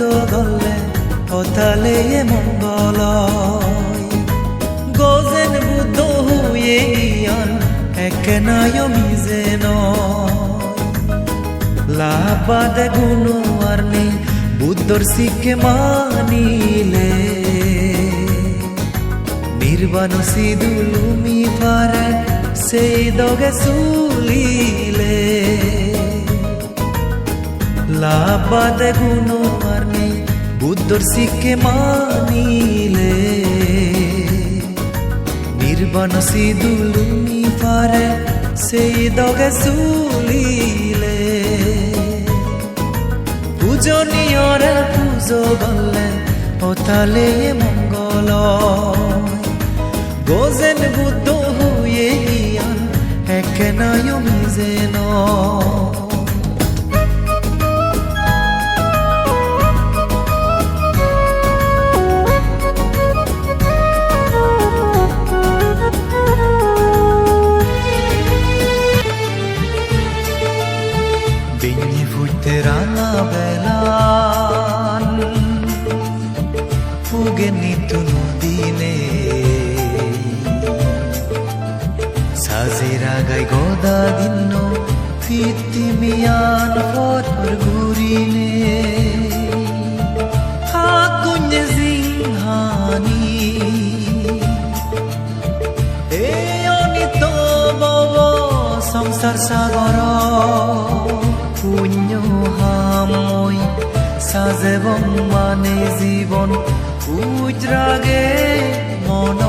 পুজো গলে হতালে মঙ্গল গজেন বুদ্ধ হুয়ে ইয়ান একে নাই মিজে লাবাদে গুনো আর নেই বুদ্ধর শিখে মানিলে। নির্বাণ সিদুলুমি পারে সেই দগে সুলিলে। লাবাদে গুনো আর নেই বুদ্ধর শিখে মানিলে। নির্বাণ সিদুলুমি পারে, সেই দগে সুলিলে পূজনীয়রে পুজো গলে ওতালে মঙ্গল গোজেন বুদ্ধ হয়ে ইয়ান একে নাই মিজে নয়। রাঙা বেলান ফুগে নিত নদীনে সাজিরা গাই গোদা দিন্ন ফিতিমিয়ান ফটর ঘুরিনে হাকুঞ্জে সিংহানি সাগর। পুণ্য হামই সাজেব মানে জীবন উজরাগে মন।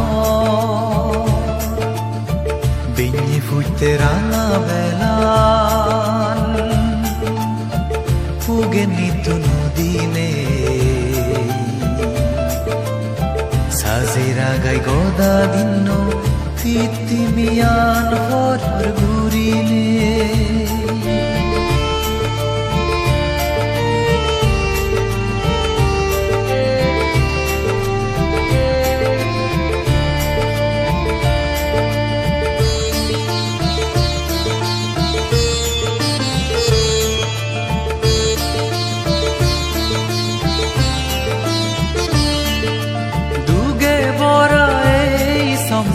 বিഞ്ഞി ফুটতে রাঙা বেলান ফুগে নিত নদীনে। সাজিরা গাই গোদা দিন্ন ফিতিমিয়ান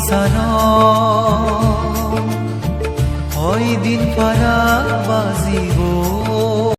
সংসার হয় দিন পারা বাজিব।